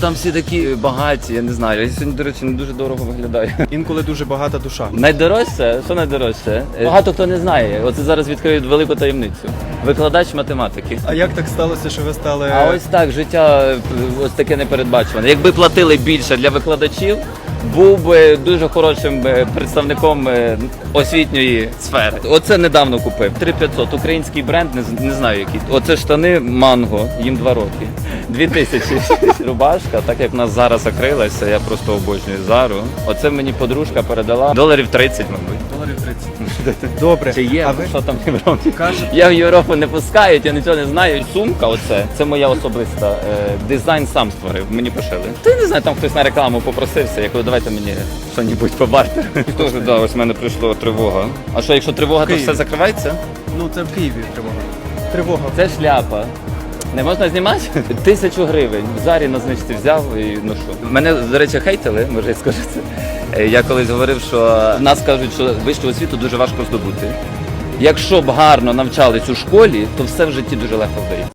Там всі такі багаті, я не знаю. Я сьогодні, до речі, не дуже дорого виглядаю. Інколи дуже багата душа. Найдорожче, що найдорожче? Багато хто не знає. Оце зараз відкриють велику таємницю. Викладач математики. А як так сталося, що ви стали А ось так життя е, ось таке непередбачуване. Якби платили більше для викладачів, був би дуже хорошим е, представником е, освітньої сфери. Оце недавно купив. 3500, український бренд, не, знаю який. Оце штани манго, їм два роки. 2000 рубашка, так як в нас зараз закрилася, я просто обожнюю зару. Оце мені подружка передала доларів 30, мабуть. доларів 30? Добре. Чи є А ви що там в Європі? Кажете- Я в Європу не пускають, я нічого не знаю. Сумка, оце це моя особиста. Е, дизайн сам створив. Мені пошили. Ти не знаю, там хтось на рекламу попросився. Я кажу, давайте мені що-небудь по бартеру. Теж да, ось в мене прийшла тривога. А що, якщо тривога, то Києві. все закривається? ну це в Києві тривога. Тривога. Це шляпа. Не можна знімати? Тисячу гривень. В зарі на знижці взяв і що. Мене, до речі, хейтили, може я скажу це. Е, Я колись говорив, що в нас кажуть, що вищу освіту дуже важко здобути. Якщо б гарно навчались у школі, то все в житті дуже легко вдається.